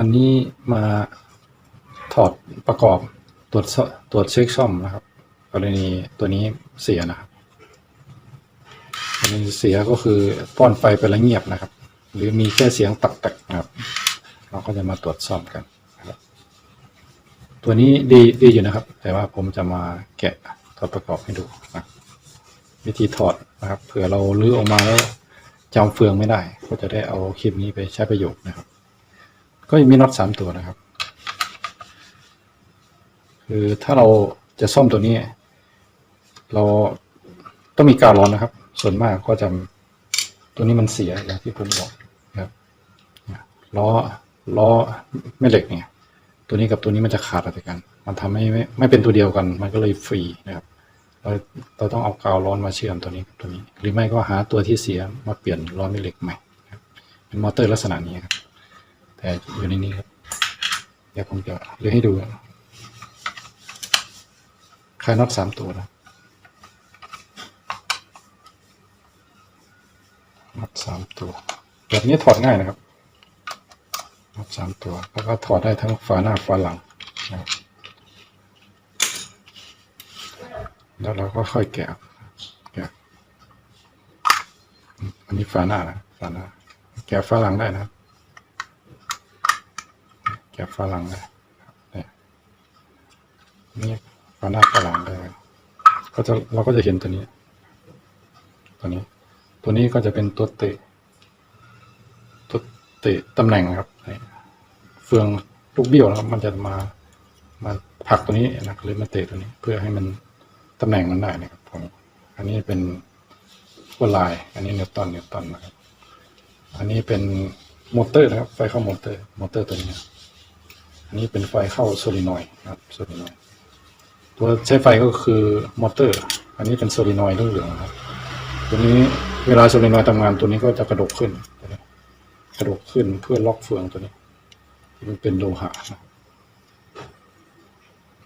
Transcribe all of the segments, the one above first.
วันนี้มาถอดประกอบตรวจตรวจเช็คซ่อมนะครับ กรณีตัวนี้เสียนะครับกรณีเสียก็คือป้อนไฟไปแล้วเงียบนะครับ หรือมีแค่เสียงตักตักๆนะครับ เราก็จะมาตรวจซ่อมกันนะครับ ตัวนี้ดีดีอยู่นะครับ แต่ว่าผมจะมาแกะถอดประกอบให้ดูนะวิธีถอดนะครับเผื่อเราลื้อออกมาแล้วจำเฟืองไม่ได้ ก็จะได้เอาคลิปนี้ไปใช้ประโยชน์นะครับ ก็มีน็อตสามตัวนะครับ คือถ้าเราจะซ่อมตัวนี้ เราต้องมีกาวร้อนนะครับ ส่วนมากก็จะตัวนี้มันเสียอย่างที่ผมบอกนะครับล้อล้อแม่เหล็กเนี่ย ตัวนี้กับตัวนี้มันจะขาดอะไรกัน มันทำให้ไม่ไม่เป็นตัวเดียวกัน มันก็เลยฟรีนะครับเราเราต้องเอากาวร้อนมาเชื่อมตัวนี้กับตัวนี้ หรือไม่ก็หาตัวที่เสียมาเปลี่ยนล้อแม่เหล็กใหม่เป็นมอเตอร์ลักษณะนี้ครับ แต่อยู่ในนี้ครับ เดี๋ยวผมจะเลือกให้ดูคลายน็อตสามตัวนะน็อตสามตัว แบบนี้ถอดง่ายนะครับน็อตสามตัว แล้วก็ถอดได้ทั้งฝาหน้าฝาหลังนะครับแล้วเราก็ค่อยแกะแกะอันนี้ฝาหน้านะฝาหน้า แกะฝาหลังได้นะครับ แกฝรั่งเลยนี่ยนี่ฝาหน้าฝรั่งเลยก็จะเราก็จะเห็นตัวนี้ ตัวนี้ ตัวนี้ก็จะเป็นตัวเตะตัวเตะตำแหน่งครับเฟืองลูกเบี้ยวนะครับมันจะมามาผักตัวนี้นะหรือมาเตะตัวนี้ เพื่อให้มันตำแหน่งมันได้นะครับผมอันนี้เป็นวัวลาย อันนี้นิวตันนิวตันนะครับ อันนี้เป็นมอเตอร์นะครับไฟเข้ามอเตอร์มอเตอร์ตัวนี้ อันนี้เป็นไฟเข้าโซลินอยครับโซลินอยตัวใช้ไฟก็คือมอเตอร์ อันนี้เป็นโซลินอยด์เหลืองครับ ตัวนี้เวลาโซลินอยด์ทำงานตัวนี้ก็จะกระดกขึ้น กระดกขึ้นเพื่อล็อกเฟืองตัวนี้ มันเป็นโลหะ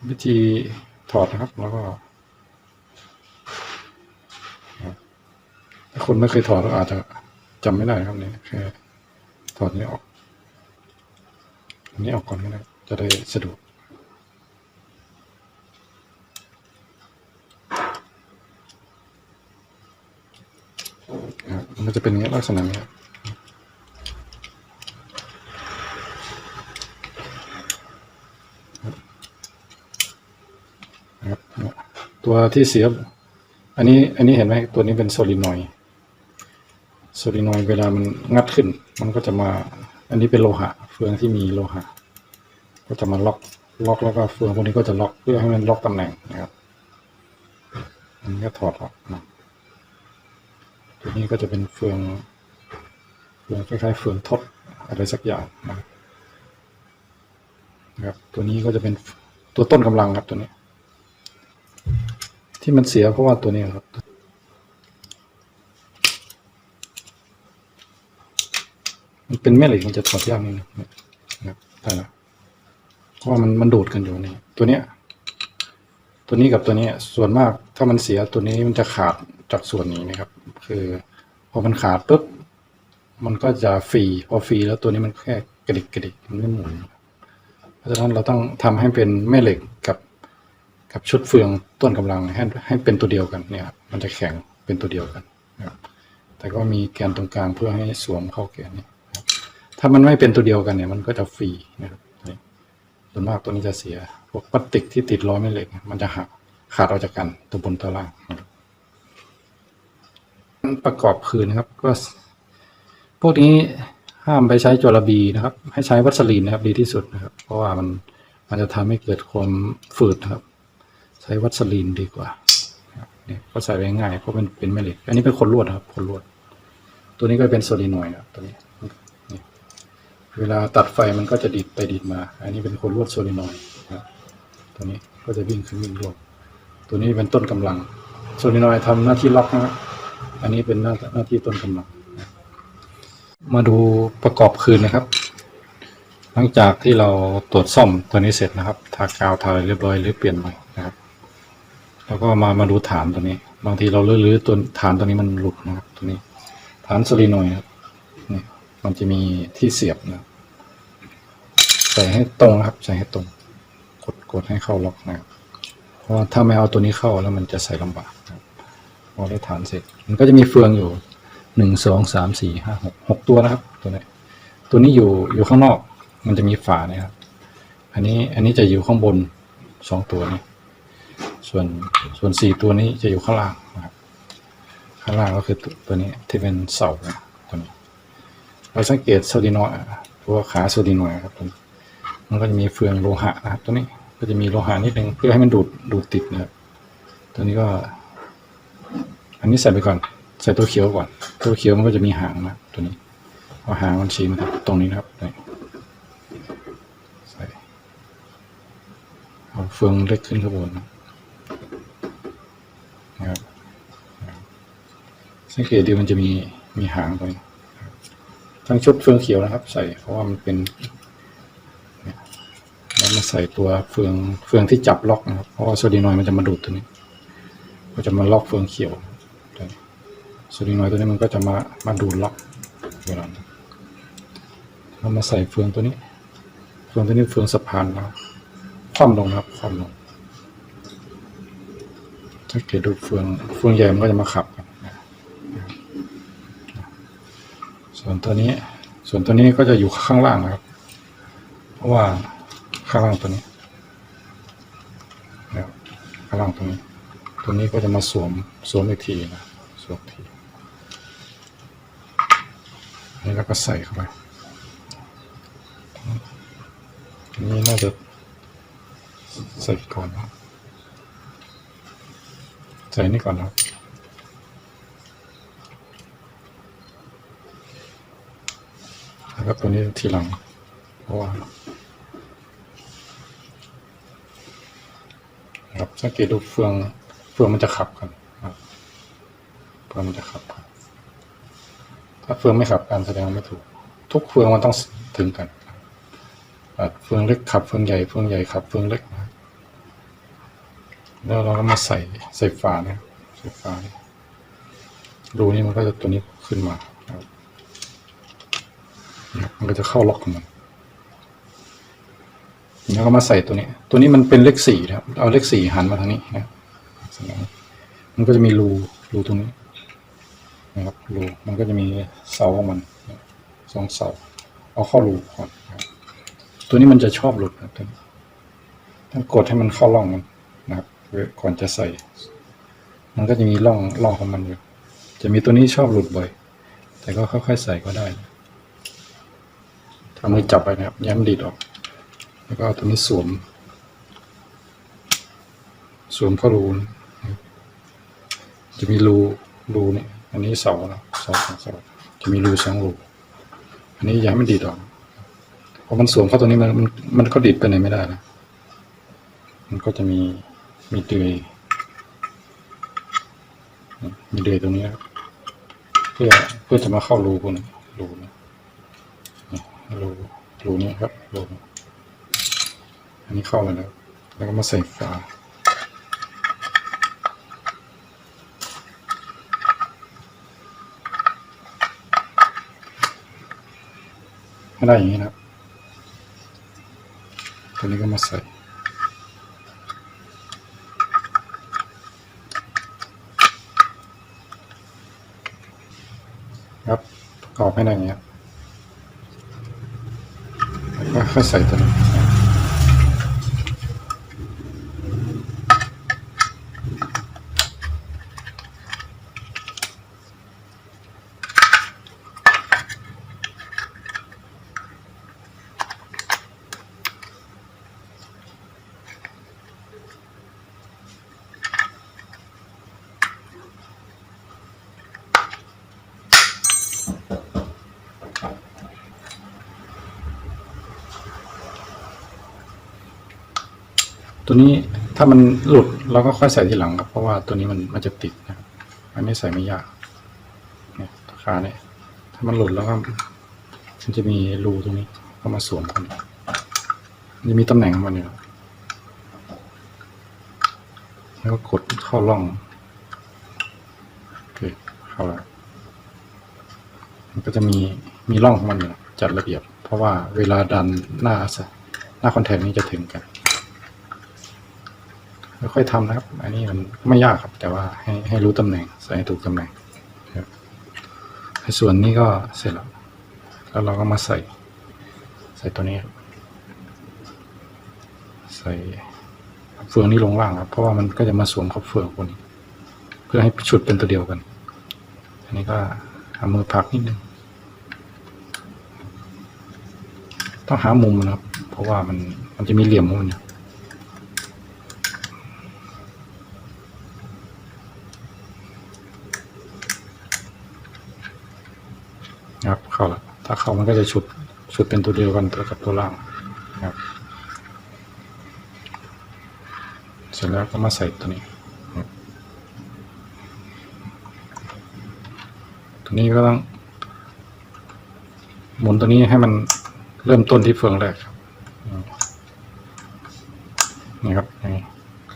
วิธีถอดนะครับแล้วก็ถ้าคนไม่เคยถอดก็อาจจะจำไม่ได้ครับเนี่ยแค่ถอดนี้ออก นนี้ออกก่อนก็ได้จะได้สะดวกมันจะเป็นอย่างนี้ลักษณะนี้ตัวที่เสียบ อันนี้อันนี้เห็นไหมตัวนี้เป็นโซลินอยด์โซลินอยด์เวลามันงัดขึ้น มันก็จะมา อันนี้เป็นโลหะ เฟืองที่มีโลหะ ก็จะมาล็อกล็อกแล้วก็เฟืองพวกนี้ก็จะล็อกเพื่อให้มันล็อกตำแหน่งนะครับอันนี้ก็ถอดออกนะตัวนี้ก็จะเป็นเฟืองเฟืองคล้ายๆเฟืองทดอะไรสักอย่างนะครับนะครับตัวนี้ก็จะเป็นตัวต้นกำลังครับตัวนี้ ที่มันเสียเพราะว่าตัวนี้ครับ มัน เป็นแม่เหล็กมันจะถอดยากนิดนึงนะครับแต่ละเพราะว่ามันมันดูดกันอยู่นี่ตัวเนี้ย ตัวนี้กับตัวนี้ส่วนมากถ้ามันเสียตัวนี้มันจะขาดจากส่วนนี้นะครับ คือพอมันขาดปุ๊บมันก็จะฟรีพอฟรีแล้วตัวนี้มันแค่กระดิกกระดิกมันไม่หมุนเพราะฉะนั้นเราต้องทำให้เป็นแม่เหล็กกับกับชุดเฟืองต้นกำลังให้ให้เป็นตัวเดียวกันเนี่ยครับมันจะแข็งเป็นตัวเดียวกันนะครับแต่ก็มีแกนตรงกลางเพื่อให้สวมเข้าแกนนี้ ถ้ามันไม่เป็นตัวเดียวกันเนี่ยมันก็จะฟรีนะครับส่วนมากตัวนี้จะเสียพวกพลาสติกที่ติดล้อแม่เหล็ก มันจะหักขาดออกจากกันตัวบนตัวล่างประกอบคืนนะครับ ก็ พวกนี้ห้ามไปใช้จระบีนะครับ ให้ใช้วัสลีนนะครับ ดีที่สุดนะครับ เพราะว่ามันมันจะทำให้เกิดความฝืดครับ ใช้วัสลีนดีกว่าเนี่ยก็ใส่ไว้ง่ายเพราะมันเป็นแม่เหล็ก อันนี้เป็นคนลวดครับ คนลวด ตัวนี้ก็เป็นโซลินอยด์ครับตัวนี้ เวลาตัดไฟมันก็จะดีดไปดีดมา อันนี้เป็นคนลวดโซลินอยด์นะครับตัวนี้ก็จะวิ่งขึ้นวิ่งลงตัวนี้เป็นต้นกำลัง โซลินอยด์ทำหน้าที่ล็อกนะครับอันนี้เป็นหน้าหน้าที่ต้นกำลัง มาดูประกอบคืนนะครับ หลังจากที่เราตรวจซ่อมตัวนี้เสร็จนะครับ ทากาวทาอะไรเรียบร้อยหรือเปลี่ยนใหม่นะครับ แล้วก็มามาดูฐานตัวนี้ บางทีเราลื้อๆตัวฐานตัวนี้มันหลุดนะครับ ตัวนี้ ฐานโซลินอยด์ครับนี่มันจะมีที่เสียบนะครับ ใส่ให้ตรงนะครับ ใส่ให้ตรง กดกดให้เข้าล็อกนะครับเพราะถ้าไม่เอาตัวนี้เข้าแล้วมันจะใส่ลำบากครับพอได้ฐานเสร็จ มันก็จะมีเฟืองอยู่หนึ่งสองสามสี่ห้าหกหกตัวนะครับ ตัวนี้ตัวนี้อยู่อยู่ข้างนอก มันจะมีฝาเนี่ยครับ อันนี้อันนี้จะอยู่ข้างบนสองตัวนี้ส่วนส่วนสี่ตัวนี้จะอยู่ข้างล่างนะครับข้างล่างก็คือตัวนี้ที่เป็นเสานะตัวนี้เราสังเกตโซดินอยตัวขาโซดินอยครับตัวนี้ มันก็จะมีเฟืองโลหะนะครับตัวนี้ก็จะมีโลหะนิดนึงเพื่อให้มันดูดดูดติดนะครับตัวนี้ก็ อันนี้ใส่ไปก่อน ใส่ตัวเขียวก่อน ตัวเขียวมันก็จะมีหางนะตัวนี้เอาหางมันชี้มาครับตรงนี้นะครับใส่เอาเฟืองเล็กขึ้นข้างบนนะครับสังเกตดูมันจะมีมีหางตรงนี้นะครับทั้งชุดเฟืองเขียวนะครับ ใส่เพราะว่ามันเป็น แล้วมาใส่ตัวเฟืองเฟืองที่จับล็อกนะครับ เพราะว่าโซดีนอยมันจะมาดูดตัวนี้ ก็จะมาล็อกเฟืองเขียวโซดีนอยตัวนี้มันก็จะมามาดูดล็อกเวลานเรามาใส่เฟืองตัวนี้ เฟืองตัวนี้เฟืองสะพานนะคว่ำลงนะครับคว่ำลงสังเกตดูเฟืองเฟืองใหญ่มันก็จะมาขับกันส่วนตัวนี้ ส่วนตัวนี้ก็จะอยู่ข้างล่างนะครับ เพราะว่า ข้างล่างตัวนี้นะครับข้างล่างตรงนี้ ตัวนี้ก็จะมาสวมสวมอีกทีนะสวมทีนี่แล้วก็ใส่เข้าไปนนี้น่าจะใส่ก่อนนะใส่นี่ก่อนนะแล้วก็ตัวนี้ทีหลังเพราะว่า ครับสังเกตดูเฟืองเฟืองมันจะขับกันครับเฟืองมันจะขับกันถ้าเฟืองไม่ขับกันแสดงว่าไม่ถูก ทุกเฟืองมันต้องถึงกันเฟืองเล็กขับเฟืองใหญ่เฟืองใหญ่ขับเฟืองเล็กนะแล้วเราก็มาใส่ใส่ฝาเนี่ยใส่ฝาเนี่ยรูนี้มันก็จะตัวนี้ขึ้นมาครับมันก็จะเข้าล็อกของมัน แล้วก็มาใส่ตัวนี้ ตัวนี้มันเป็นเลขสี่นะครับ เอาเลขสี่หันมาทางนี้นะครับเสร็จแล้วมันก็จะมีรูรูตรงนี้นะครับรูมันก็จะมีเสาของมันสองเสา เอาเข้ารูก่อนตัวนี้มันจะชอบหลุดนะครับตัวนี้ต้องกดให้มันเข้าร่องมันนะครับก่อนจะใส่ มันก็จะมีร่องร่องของมันอยู่ จะมีตัวนี้ชอบหลุดบ่อย แต่ก็ค่อยๆใส่ก็ได้ทำมือจับไปนะครับย้ำดีดออก แล้วก็เอาตัวนี้สวม สวมเข้ารูนะจะมีรูรูเนี่ยอันนี้เสานะเสาสองเสาจะมีรูสองรูอันนี้ย้ำมันดีดออกเพราะมันสวมเข้าตัวนี้มันมันมันก็ดีดไปไหนไม่ได้นะมันก็จะมีมีเดือยมีเดือยตรงนี้นะครับเพื่อเพื่อจะมาเข้ารูพวกนี้รูนะรูรูนี้ครับรู อันนี้เข้าแล้วนะแล้วก็มาใส่ฝาให้ได้อย่างนี้นะตัวนี้ก็มาใส่ครับประกอบให้ได้อย่างนี้ครับแล้วก็ค่อยใส่ตัวนี้ ตัวนี้ถ้ามันหลุดเราก็ค่อยใส่ทีหลังครับ เพราะว่าตัวนี้มันมันจะติดนะครับ อันนี้ใส่ไม่ยากเนี่ยขาเนี่ยถ้ามันหลุดแล้วก็มันจะมีรูตรงนี้ก็มาสวมมันจะมีตำแหน่งของมันอยู่แล้วก็กดเข้าร่องโอเคเข้าแล้วมันก็จะมีมีร่องของมันอยู่จัดระเบียบ เพราะว่าเวลาดันหน้าหน้าคอนแทคนี้จะถึงกัน ค่อยๆทำนะครับ อันนี้มันไม่ยากครับ แต่ว่าให้ให้รู้ตำแหน่งใส่ถูกตำแหน่งครับส่วนนี้ก็เสร็จแล้ว แล้วเราก็มาใส่ ใส่ตัวนี้ครับใส่เฟืองนี้ลงล่างครับ เพราะว่ามันก็จะมาสวมกับเฟืองคนนี้ เพื่อให้ชุดเป็นตัวเดียวกัน อันนี้ก็เอามือพักนิดนึง ต้องหามุมนะครับ เพราะว่ามันมันจะมีเหลี่ยมของมันอยู่นะครับ เข้าละถ้าเข้ามันก็จะชุดชุดเป็นตัวเดียวกันตัวกับตัวล่างนะครับ เสร็จแล้วก็มาใส่ตัวนี้นะครับตัวนี้ก็ต้องหมุนตัวนี้ให้มันเริ่มต้นที่เฟืองแรกครับนี่ครับอย่างนี้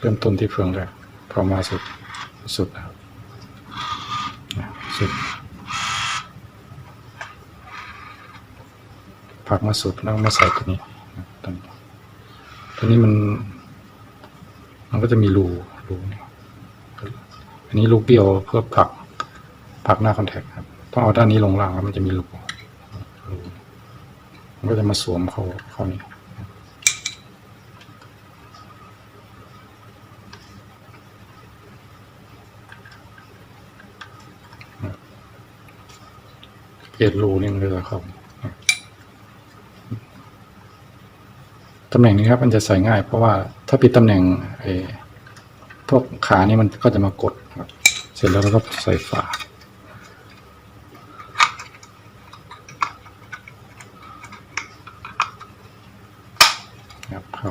เริ่มต้นที่เฟืองแรกพอมาสุดสุดนะครับนะสุด ผักมาสุดแล้วมาใส่ตัวนี้ตัวนี้ตัวนี้มัน มันก็จะมีรูรูนี่อันนี้รูเบี้ยวเพื่อผักผักหน้าคอนแทคครับต้องเอาด้านนี้ลงล่างแล้วมันจะมีรูรูมันก็จะมาสวมเข้าเข้านี่เปลี่ยนรูนี่มันก็จะเข้า ตำแหน่งนี้ครับมันจะใส่ง่าย เพราะว่าถ้าผิดตำแหน่งไอ้พวกขานี่มันก็จะมากดครับ เสร็จแล้วเราก็ใส่ฝาครับเข้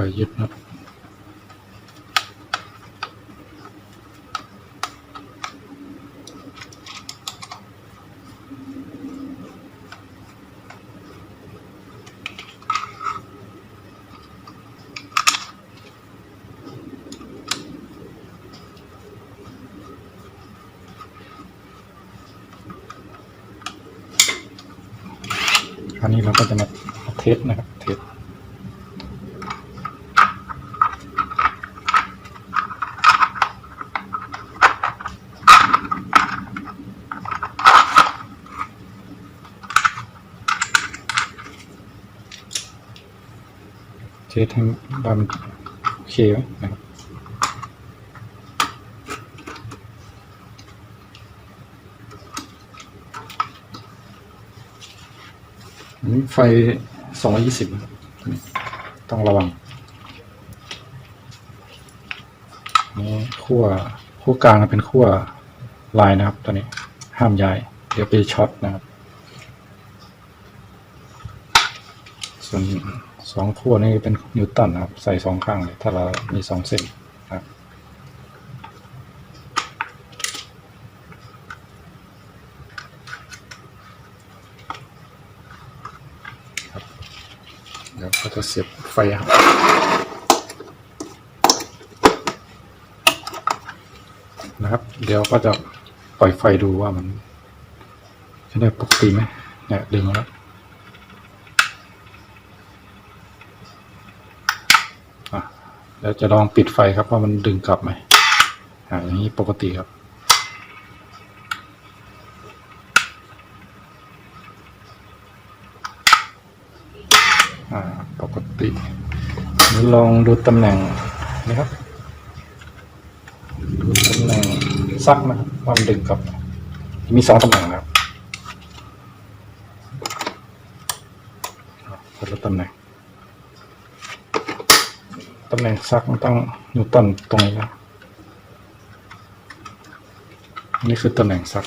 ายึดนะครับ คราวนี้เราก็จะมาเทสนะครับเทสเทสให้ว่ามันโอเคไหมนะครับ นี้ไฟสองร้อยี่สิบต้องระวังนี่ขั้วขั้วกลางเป็นขั้วลายนะครับ ตัวนี้ห้ามย้าย เดี๋ยวไปช็อตนะครับ ส่วนสองขั้วนี่เป็นนิวตันนะครับ ใส่สองข้างเลย ถ้าเรามีสองเส้น นะครับเดี๋ยวก็จะเสียบไฟครับนะครับ เดี๋ยวก็จะปล่อยไฟดูว่ามัน จะได้ปกติไหมเนี่ยดึงแล้วแล้วจะลองปิดไฟครับว่ามันดึงกลับไหมอ่าอย่างนี้ปกติครับ อ่าปกตินี่ ลองดูตำแหน่งนะครับดูตำแหน่งซักนะครับว่ามันดึงกับ มีสองตำแหน่งนะครับคนละตำแหน่งตำแหน่งซักต้องนิวตันตรงนี้นะนี่คือตำแหน่งซัก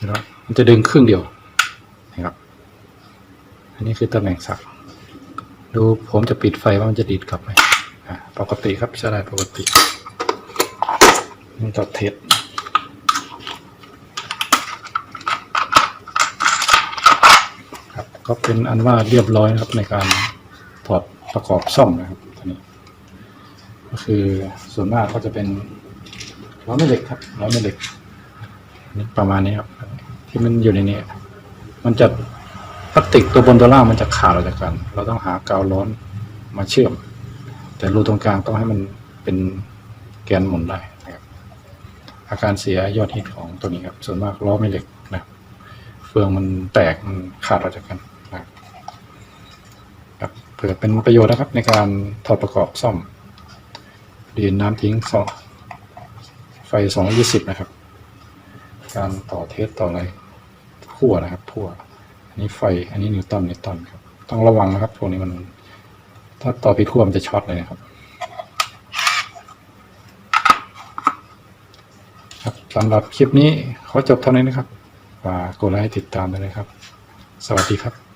นไหมมันจะดึงครึ่งเดียว อันนี้คือตำแหน่งสัก ดูผมจะปิดไฟว่ามันจะดีดกลับไหมปกติครับใช้ได้ปกตินี่ต่อเทสครับก็เป็นอันว่าเรียบร้อยนะครับในการถอดประกอบซ่อมนะครับตัวนี้ ก็คือส่วนมากก็จะเป็นล้อแม่เหล็กครับล้อแม่เหล็กประมาณนี้ครับ ที่มันอยู่ในนี้ มันจะ พลาสติกตัวบนตัวล่างมันจะขาดออกจากกัน เราต้องหากาวร้อนมาเชื่อม แต่รูตรงกลางต้องให้มันเป็นแกนหมุนได้นะครับ อาการเสียยอดฮิตของตัวนี้ครับ ส่วนมากล้อไม่เหล็กนะเฟืองมันแตกมันขาดออกจากกันนะครับเผื่อเป็นประโยชน์นะครับในการถอดประกอบซ่อมดีนน้ำทิ้งสองไฟสองยี่สิบนะครับ การต่อเทสต่ออะไรขั้วนะครับขั้ว นี่ไฟ อันนี้นิวตันนิวตันครับ ต้องระวังนะครับพวกนี้มัน ถ้าต่อผิดขั้วมันจะช็อตเลยนะครับ ครับสำหรับคลิปนี้ขอจบเท่านี้นะครับฝากกดไลค์ติดตามไปเลยครับ สวัสดีครับ